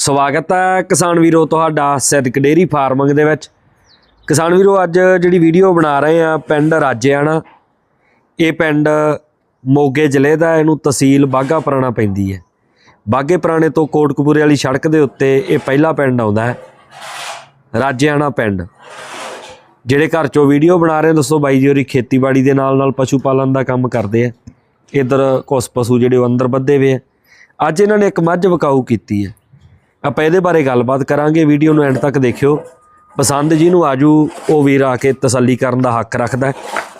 ਸਵਾਗਤ ਹੈ ਕਿਸਾਨ ਵੀਰੋ ਤੁਹਾਡਾ ਸਿੱਧਕ ਡੇਰੀ ਫਾਰਮਿੰਗ ਦੇ ਵਿੱਚ। ਕਿਸਾਨ ਵੀਰੋ, ਅੱਜ ਜਿਹੜੀ ਵੀਡੀਓ ਬਣਾ ਰਹੇ ਆ ਪਿੰਡ ਰਾਜਿਆਣਾ। ਇਹ ਪਿੰਡ ਮੋਗੇ ਜ਼ਿਲ੍ਹੇ ਦਾ ਇਹਨੂੰ ਤਹਿਸੀਲ ਬਾਗਾ ਪੁਰਾਣਾ ਪੈਂਦੀ ਹੈ। ਬਾਗੇ ਪੁਰਾਣੇ ਤੋਂ ਕੋਟਕਪੂਰੇ ਵਾਲੀ ਸੜਕ ਦੇ ਉੱਤੇ ਇਹ ਪਹਿਲਾ ਪਿੰਡ ਆਉਂਦਾ ਹੈ, ਰਾਜਿਆਣਾ ਪਿੰਡ। ਜਿਹੜੇ ਘਰ ਚੋਂ ਵੀਡੀਓ ਬਣਾ ਰਹੇ ਦੱਸੋ ਬਾਈ ਜੀ ਹੋਰੀ ਖੇਤੀਬਾੜੀ ਦੇ ਨਾਲ ਨਾਲ ਪਸ਼ੂ ਪਾਲਣ ਦਾ ਕੰਮ ਕਰਦੇ ਆ। ਇਧਰ ਕੁਛ ਪਸ਼ੂ ਜਿਹੜੇ ਉਹ ਅੰਦਰ ਬੱਧੇ ਵੇ ਆ। ਅੱਜ ਇਹਨਾਂ ਨੇ ਇੱਕ ਮੱਝ ਵਿਕਾਊ ਕੀਤੀ ਹੈ। ਆਪਾਂ ਇਹਦੇ ਬਾਰੇ ਗੱਲਬਾਤ ਕਰਾਂਗੇ, ਵੀਡੀਓ ਨੂੰ ਐਂਡ ਤੱਕ ਦੇਖਿਓ। ਪਸੰਦ ਜਿਹਨੂੰ ਆਜੂ, ਉਹ ਵੀਰ ਆ ਕੇ ਤਸੱਲੀ ਕਰਨ ਦਾ ਹੱਕ ਰੱਖਦਾ ਹੈ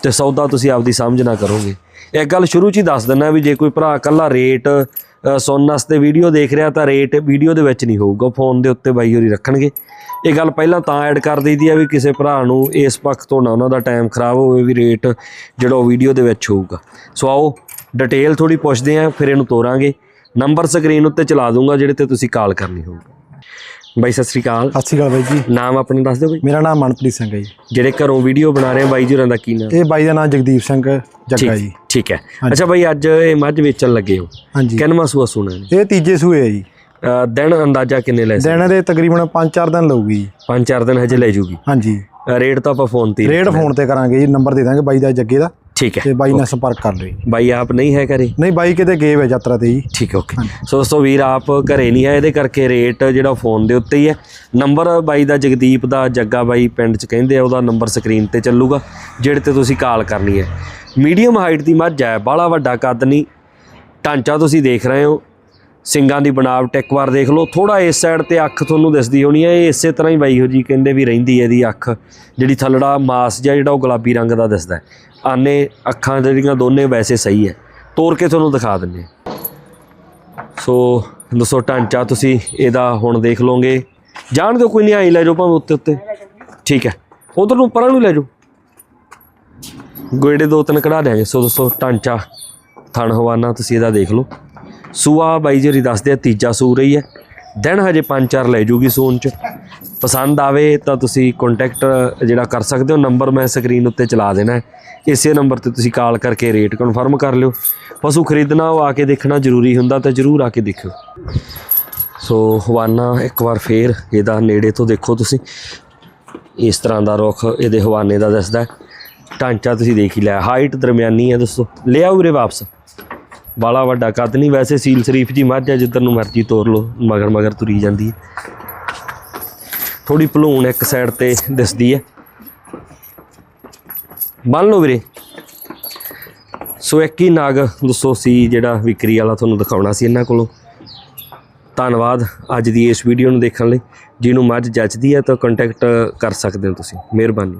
ਤੇ ਸੌਦਾ ਤੁਸੀਂ ਆਪਦੀ ਸਮਝ ਨਾ ਕਰੋਗੇ। ਇੱਕ ਗੱਲ ਸ਼ੁਰੂ 'ਚ ਹੀ ਦੱਸ ਦਿੰਦਾ ਵੀ ਜੇ ਕੋਈ ਭਰਾ ਕੱਲਾ ਰੇਟ ਸੁਣਨ ਵਾਸਤੇ ਵੀਡੀਓ ਦੇਖ ਰਿਹਾ ਤਾਂ ਰੇਟ ਵੀਡੀਓ ਦੇ ਵਿੱਚ ਨਹੀਂ ਹੋਊਗਾ ਫੋਨ ਦੇ ਉੱਤੇ ਬਾਈ ਹੋਰੀ ਰੱਖਣਗੇ। ਇਹ ਗੱਲ ਪਹਿਲਾਂ ਤਾਂ ਐਡ ਕਰ ਦਈਦੀ ਆ ਵੀ ਕਿਸੇ ਭਰਾ ਨੂੰ ਇਸ ਪੱਖ ਤੋਂ ਨਾ ਉਹਨਾਂ ਦਾ ਟਾਈਮ ਖਰਾਬ ਹੋਵੇ ਵੀ ਰੇਟ ਜਿਹੜਾ ਉਹ ਵੀਡੀਓ ਦੇ ਵਿੱਚ ਹੋਊਗਾ। ਸੋ ਆਓ ਡਿਟੇਲ ਥੋੜੀ ਪੁੱਛਦੇ ਆਂ ਫਿਰ ਇਹਨੂੰ ਤੋਰਾਂਗੇ। ਨੰਬਰ ਸਕਰੀਨ ਉੱਤੇ ਚਲਾ ਦੂੰਗਾ ਜਿਹੜੇ ਤੇ ਤੁਸੀਂ ਕਾਲ ਕਰਨੀ ਹੋਊਗੀ। ਬਾਈ ਸਤਿ ਸ੍ਰੀ ਅਕਾਲ। ਸਤਿ ਸ਼੍ਰੀ ਅਕਾਲ ਬਾਈ ਜੀ। ਨਾਮ ਆਪਣਾ ਦੱਸ ਦਿਓ ਬਾਈ। ਮੇਰਾ ਨਾਮ ਮਨਪ੍ਰੀਤ ਸਿੰਘ ਹੈ ਜੀ। ਜਿਹੜੇ ਘਰੋਂ ਵੀਡੀਓ ਬਣਾ ਰਹੇ ਆ ਬਾਈ ਜੀ ਹੋਰਾਂ ਦਾ ਕੀ ਨਾਮ? ਇਹ ਬਾਈ ਦਾ ਨਾਮ ਜਗਦੀਪ ਸਿੰਘ ਜੱਗਾ ਜੀ। ਠੀਕ ਹੈ। ਅੱਛਾ ਬਾਈ ਅੱਜ ਇਹ ਮੱਝ ਵੇਚਣ ਲੱਗੇ ਹੋ। ਹਾਂਜੀ। ਕਿੰਨਵਾਂ ਸੂਆ ਸੁਣਾ ਇਹ ਤੀਜੇ ਸੂਏ ਹੈ ਜੀ। ਦਿਨ ਅੰਦਾਜ਼ਾ ਕਿੰਨੇ ਲੈ ਦਿਨ ਦੇ ਤਕਰੀਬਨ 5-4 ਦਿਨ ਲਊਗੀ ਜੀ। ਪੰਜ ਚਾਰ ਦਿਨ ਹਜੇ ਲੈ ਜੂਗੀ। ਹਾਂਜੀ। ਰੇਟ ਤਾਂ ਆਪਾਂ ਫੋਨ ਤੇ ਰੇਟ ਫੋਨ ਤੇ ਕਰਾਂਗੇ ਜੀ ਨੰਬਰ ਦੇ ਦਾਂਗੇ ਬਾਈ ਦਾ ਜੱਗੇ ਦਾ। ਠੀਕ ਹੈ। ਤੇ ਬਾਈ ਨਾਲ ਸੰਪਰਕ ਕਰ ਲਿਓ ਬਾਈ ਆਪ ਨਹੀਂ ਹੈ ਘਰੇ? ਨਹੀਂ ਬਾਈ ਕਿਤੇ ਗਏ ਵੇ ਯਾਤਰਾ ਤੇ ਜੀ। ਠੀਕ ਹੈ ਓਕੇ ਸੋ ਦੋਸਤੋ ਵੀਰ ਆਪ ਘਰੇ ਨਹੀਂ ਹੈ ਇਹਦੇ ਕਰਕੇ ਰੇਟ ਜਿਹੜਾ ਫੋਨ ਦੇ ਉੱਤੇ ਹੀ ਹੈ। ਨੰਬਰ ਬਾਈ ਦਾ ਜਗਦੀਪ ਦਾ ਜੱਗਾ ਬਾਈ ਪਿੰਡ ਚ ਕਹਿੰਦੇ ਆ ਉਹਦਾ ਨੰਬਰ ਸਕਰੀਨ ਤੇ ਚੱਲੂਗਾ ਜਿਹੜੇ ਤੇ ਤੁਸੀਂ ਕਾਲ ਕਰਨੀ ਹੈ। ਮੀਡੀਅਮ ਹਾਈਟ ਦੀ ਮੱਝ ਹੈ ਬਾਹਲਾ ਵੱਡਾ ਕੱਦ ਨਹੀਂ। ਢਾਂਚਾ ਤੁਸੀਂ ਦੇਖ ਰਹੇ ਹੋ। ਸਿੰਗਾਂ ਦੀ ਬਣਾਵਟ ਇੱਕ ਵਾਰ ਦੇਖ ਲਓ। ਥੋੜਾ ਇਸ ਸਾਈਡ ਤੇ ਅੱਖ ਤੁਹਾਨੂੰ ਦਿਸਦੀ ਹੋਣੀ ਹੈ। ਇਹ ਇਸੇ ਤਰ੍ਹਾਂ ਹੀ ਬਾਈ ਹੋ ਜੀ ਕਹਿੰਦੇ ਵੀ ਰਹਿੰਦੀ ਹੈ ਇਹਦੀ ਅੱਖ। ਜਿਹੜੀ ਥੱਲੜਾ ਮਾਸ ਜਾਂ ਜਿਹੜਾ ਉਹ ਗੁਲਾਬੀ ਰੰਗ ਦਾ ਦਿਸਦਾ ਆਨੇ ਅੱਖਾਂ ਜਿਹੜੀਆਂ ਦੋਨੇ ਵੈਸੇ ਸਹੀ ਹੈ। ਤੋੜ ਕੇ ਤੁਹਾਨੂੰ ਦਿਖਾ ਦਿੰਨੇ ਸੋ ਦੱਸੋ ਢਾਂਚਾ ਤੁਸੀਂ ਇਹਦਾ ਹੁਣ ਦੇਖ ਲਓਗੇ। ਜਾਣ ਦਿਓ ਕੋਈ ਨਹੀਂ ਆਈ ਲੈ ਜਾਓ ਭਾਵੇਂ ਉੱਤੇ ਉੱਤੇ। ਠੀਕ ਹੈ। ਉਧਰ ਨੂੰ ਪਰਾਂ ਨੂੰ ਲੈ ਜਾਓ। ਗੋੜੇ ਦੋ ਤਿੰਨ ਕਢਾ ਦਿਆਂਗੇ ਸੋ ਦੱਸੋ ਢਾਂਚਾ ਥਣ ਹਵਾਨਾ ਤੁਸੀਂ ਇਹਦਾ ਦੇਖ ਲਓ। ਸੂਆ ਬਾਈ ਜੀ ਦੱਸਦੇ ਆ, ਤੀਜਾ ਸੂ ਰਹੀ ਹੈ। ਦਿਨ ਹਜੇ ਪੰਜ ਚਾਰ ਲੈ ਜੂਗੀ ਸੂਨ ਚ। ਪਸੰਦ ਆਵੇ ਤਾਂ ਤੁਸੀਂ ਕੰਟੈਕਟ ਜਿਹੜਾ ਕਰ ਸਕਦੇ ਹੋ ਨੰਬਰ ਮੈਂ ਸਕਰੀਨ ਉੱਤੇ ਚਲਾ ਦੇਣਾ ਹੈ। ਇਸੇ ਨੰਬਰ ਤੇ ਤੁਸੀਂ ਕਾਲ ਕਰਕੇ ਰੇਟ ਕਨਫਰਮ ਕਰ ਲਿਓ। ਪਸ਼ੂ ਖਰੀਦਣਾ, ਉਹ ਆ ਕੇ ਦੇਖਣਾ ਜ਼ਰੂਰੀ ਹੁੰਦਾ ਤਾਂ ਜ਼ਰੂਰ ਆ ਕੇ ਦੇਖਿਓ। ਸੋ ਹਵਾਨਾ ਇੱਕ ਵਾਰ ਫੇਰ ਇਹਦਾ ਨੇੜੇ ਤੋਂ ਦੇਖੋ ਤੁਸੀਂ। ਇਸ ਤਰ੍ਹਾਂ ਦਾ ਰੁੱਖ ਇਹਦੇ ਹਵਾਨੇ ਦਾ ਦੱਸਦਾ ਢਾਂਚਾ ਤੁਸੀਂ ਦੇਖ ਹੀ ਲਿਆ। ਹਾਈਟ ਦਰਮਿਆਨੀ ਹੈ ਦੋਸਤੋ। ਲਿਆ ਉਰੇ ਵਾਪਸ। ਬਾਲਾ ਵੱਡਾ ਕੱਦ ਨਹੀਂ, ਵੈਸੇ ਸੀਲ ਸ਼ਰੀਫ ਜੀ ਮੱਝ ਹੈ ਜਿੱਧਰ ਨੂੰ ਮਰਜ਼ੀ ਤੋਰ ਲਓ, ਮਗਰ ਮਗਰ ਤੁਰੀ ਜਾਂਦੀ ਹੈ। ਥੋੜੀ ਭਲੂਣ ਇੱਕ ਸਾਈਡ ਤੇ ਦਿਸਦੀ ਹੈ। ਬੰਨ ਲਓ ਵੀਰੇ। ਸੋ ਇੱਕ ਹੀ ਨਾਗ ਦੋਸਤੋ ਸੀ ਜਿਹੜਾ ਵਿਕਰੀ ਵਾਲਾ ਤੁਹਾਨੂੰ ਦਿਖਾਉਣਾ ਸੀ ਇਹਨਾਂ ਕੋਲੋਂ। ਧੰਨਵਾਦ ਅੱਜ ਦੀ ਇਸ ਵੀਡੀਓ ਨੂੰ ਦੇਖਣ ਲਈ। ਜਿਹਨੂੰ ਮੱਝ ਜੱਚਦੀ ਹੈ ਤਾਂ ਕੰਟੈਕਟ ਕਰ ਸਕਦੇ ਹੋ ਤੁਸੀਂ। ਮਿਹਰਬਾਨੀ।